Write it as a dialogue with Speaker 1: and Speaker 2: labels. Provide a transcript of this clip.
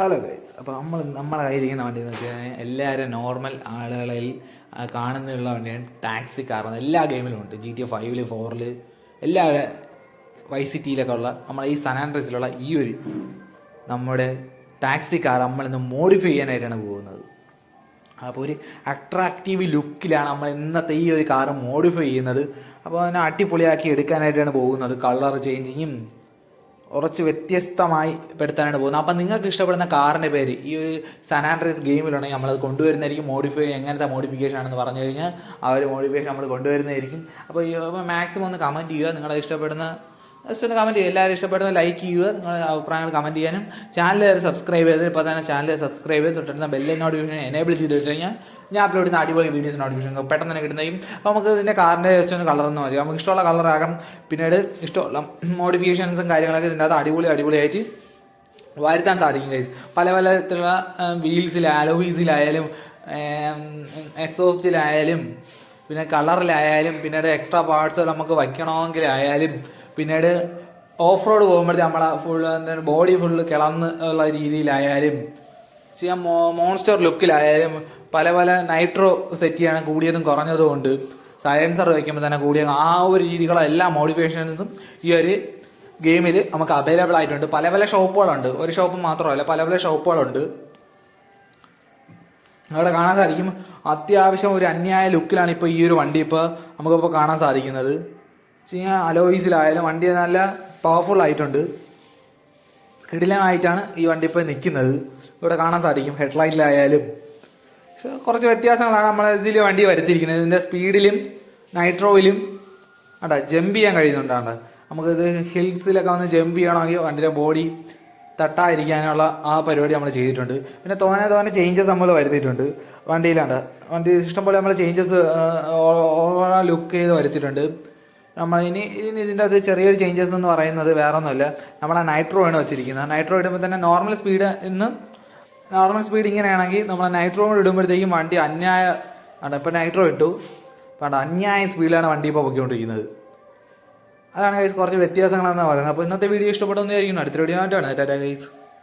Speaker 1: Hello guys അപ്പോൾ നമ്മൾ നമ്മളെ കയ്യിലിരിക്കുന്ന വണ്ടി എന്ന് വെച്ച് കഴിഞ്ഞാൽ എല്ലാവരും നോർമൽ ആളുകളിൽ ആ, കാണുന്നുള്ള വണ്ടിയാണ് ടാക്സി കാർ എല്ലാ ഗെയിമിലും ഉണ്ട്. ജി ടി ഫൈവിൽ ഫോറിൽ എല്ലാ വൈ സിറ്റിയിലൊക്കെ ഉള്ള നമ്മളെ ഈ സനാൻഡ്രസിലുള്ള ഈ ഒരു നമ്മുടെ ടാക്സി കാർ നമ്മളിന്ന് മോഡിഫൈ ചെയ്യാനായിട്ടാണ് പോകുന്നത്. അപ്പോൾ ഒരു അട്രാക്റ്റീവ് ലുക്കിലാണ് നമ്മൾ ഇന്നത്തെ ഈ ഒരു കാർ മോഡിഫൈ ചെയ്യുന്നത്. അപ്പോൾ അതിനെ അടിപൊളിയാക്കി എടുക്കാനായിട്ടാണ് പോകുന്നത്. കളർ ചേഞ്ചിങ്ങും കുറച്ച് വ്യത്യസ്തമായി പെടുത്താനാണ് പോകുന്നത്. അപ്പം നിങ്ങൾക്ക് ഇഷ്ടപ്പെടുന്ന കാറിന്റെ പേര് ഈ ഒരു സനാൻഡ്രീസ് ഗെയിമിലുണ്ടെങ്കിൽ നമ്മളത് കൊണ്ടുവരുന്നതായിരിക്കും മോഡിഫൈ എങ്ങനത്തെ മോഡിഫിക്കേഷൻ ആണെന്ന് പറഞ്ഞു കഴിഞ്ഞാൽ ആ ഒരു മോഡിഫിക്കേഷൻ നമ്മൾ കൊണ്ടുവരുന്നതായിരിക്കും. അപ്പോൾ ഈ മാക്സിമം ഒന്ന് കമന്റ് ചെയ്യുക നിങ്ങളെ ഇഷ്ടപ്പെടുന്ന ജസ്റ്റ് ഒന്ന് കമന്റ് ചെയ്യുക. എല്ലാവരും ഇഷ്ടപ്പെടുന്ന ലൈക്ക് ചെയ്യുക നിങ്ങളുടെ അഭിപ്രായങ്ങൾ കമന്റ് ചെയ്യാനും. ചാനൽ സബ്സ്ക്രൈബ് ചെയ്ത് ഇപ്പോൾ തന്നെ ചാനൽ സബ്സ്ക്രൈബ് ചെയ്ത് തൊട്ടിരുന്ന ബെല്ലിൻ നോട്ടിഫിക്കേഷൻ എനേബിൾ ചെയ്ത് കഴിഞ്ഞാൽ ഞാൻ അപ്ലോഡ് ചെയ്യുന്ന അടിപൊളി വീഡിയോസ് നോട്ടിഫിക്കേഷൻ പെട്ടെന്ന് തന്നെ കിട്ടുന്നതും അപ്പോൾ നമുക്ക് ഇതിന്റെ കാറിന്റെ ജസ്റ്റ് ഒന്ന് കളർ എന്ന് മതി നമുക്ക് ഇഷ്ടമുള്ള കളറാകാം പിന്നീട് ഇഷ്ടമുള്ള മോഡിഫിക്കേഷൻസും കാര്യങ്ങളൊക്കെ ഇതിന്റെ അത് അടിപൊളി അടിപൊളിയായിട്ട് വരുത്താൻ സാധിക്കും കൈസ് പല പല തരത്തിലുള്ള വീൽസിൽ അലോവീസിലായാലും എക്സോസ്റ്റിലായാലും പിന്നെ കളറിലായാലും പിന്നീട് എക്സ്ട്രാ പാർട്സ് നമുക്ക് വയ്ക്കണമെങ്കിലായാലും പിന്നീട് ഓഫ് റോഡ് പോകുമ്പോഴത്തെ നമ്മളെ ഫുൾ ബോഡി ഫുള്ള് കിളന്ന് ഉള്ള രീതിയിലായാലും ചെയ്യാൻ മോൺസ്റ്റർ ലുക്കിലായാലും പല പല നൈട്രോ സെറ്റ് ചെയ്യണം കൂടിയതും കുറഞ്ഞതും ഉണ്ട് സയൻസർ വയ്ക്കുമ്പോൾ തന്നെ കൂടിയ ആ ഒരു രീതികളെല്ലാം മോഡിഫിക്കേഷൻസും ഈ ഒരു ഗെയിമിൽ നമുക്ക് അവൈലബിൾ ആയിട്ടുണ്ട്. പല പല ഷോപ്പുകളുണ്ട് ഒരു ഷോപ്പ് മാത്രമല്ല പല പല ഷോപ്പുകളുണ്ട് അവിടെ കാണാൻ സാധിക്കും. അത്യാവശ്യം ഒരു അന്യായ ലുക്കിലാണ് ഇപ്പോൾ ഈ ഒരു വണ്ടി ഇപ്പോൾ നമുക്കിപ്പോൾ കാണാൻ സാധിക്കുന്നത്. ചെയ്യാൻ അലോയിസിലായാലും വണ്ടി നല്ല പവർഫുൾ ആയിട്ടുണ്ട്. കിടിലമായിട്ടാണ് ഈ വണ്ടി ഇപ്പോൾ നിൽക്കുന്നത്. ഇവിടെ കാണാൻ സാധിക്കും. ഹെഡ്ലൈറ്റിലായാലും കുറച്ച് വ്യത്യാസങ്ങളാണ് നമ്മൾ ഇതിൽ വണ്ടി വരുത്തിയിരിക്കുന്നത് ഇതിന്റെ സ്പീഡിലും നൈട്രോയിലും ആണ്ടാ ജമ്പ് ചെയ്യാൻ കഴിയുന്നുണ്ടാണ്ട് നമുക്കിത് ഹിൽസിലൊക്കെ വന്ന് ജമ്പ് ചെയ്യണമെങ്കിൽ വണ്ടിയുടെ ബോഡി തട്ടാതിരിക്കാനുള്ള ആ പരിപാടി നമ്മൾ ചെയ്തിട്ടുണ്ട്. പിന്നെ തോനെ തോനെ ചേഞ്ചസ് നമ്മൾ വരുത്തിയിട്ടുണ്ട് വണ്ടിയിലാണ്ട് വണ്ടി ഇഷ്ടംപോലെ നമ്മൾ ചേഞ്ചസ് ഓവറോൾ ലുക്ക് ചെയ്ത് വരുത്തിയിട്ടുണ്ട്. നമ്മൾ ഇനി ഇനി ഇതിന്റെ അത് ചെറിയൊരു ചേഞ്ചസ് എന്ന് പറയുന്നത് വേറെ ഒന്നുമല്ല നമ്മൾ ആ നൈട്രോ ആണ് വെച്ചിരിക്കുന്നത്. നൈട്രോ ഇടുമ്പോൾ തന്നെ നോർമൽ സ്പീഡ് ഇന്ന് നോർമൽ സ്പീഡ് ഇങ്ങനെയാണെങ്കിൽ നമ്മൾ നൈട്രോ ഇടുമ്പോഴത്തേക്കും വണ്ടി അന്യായ ആണ് ഇപ്പം നൈട്രോ ഇട്ടു. പണ്ട് അന്യായ സ്പീഡിലാണ് വണ്ടി ഇപ്പോൾ പൊക്കിക്കൊണ്ടിരിക്കുന്നത് അതാണ് ഗൈസ് കുറച്ച് വ്യത്യാസങ്ങളാണെന്ന് പറയുന്നത്. അപ്പോൾ ഇന്നത്തെ വീഡിയോ ഇഷ്ടപ്പെട്ടെന്ന് ഇഷ്ടപ്പെടുന്നതായിരിക്കും അടുത്ത വീഡിയോ ആയിട്ടാണ് ടാറ്റാ ഗൈസ്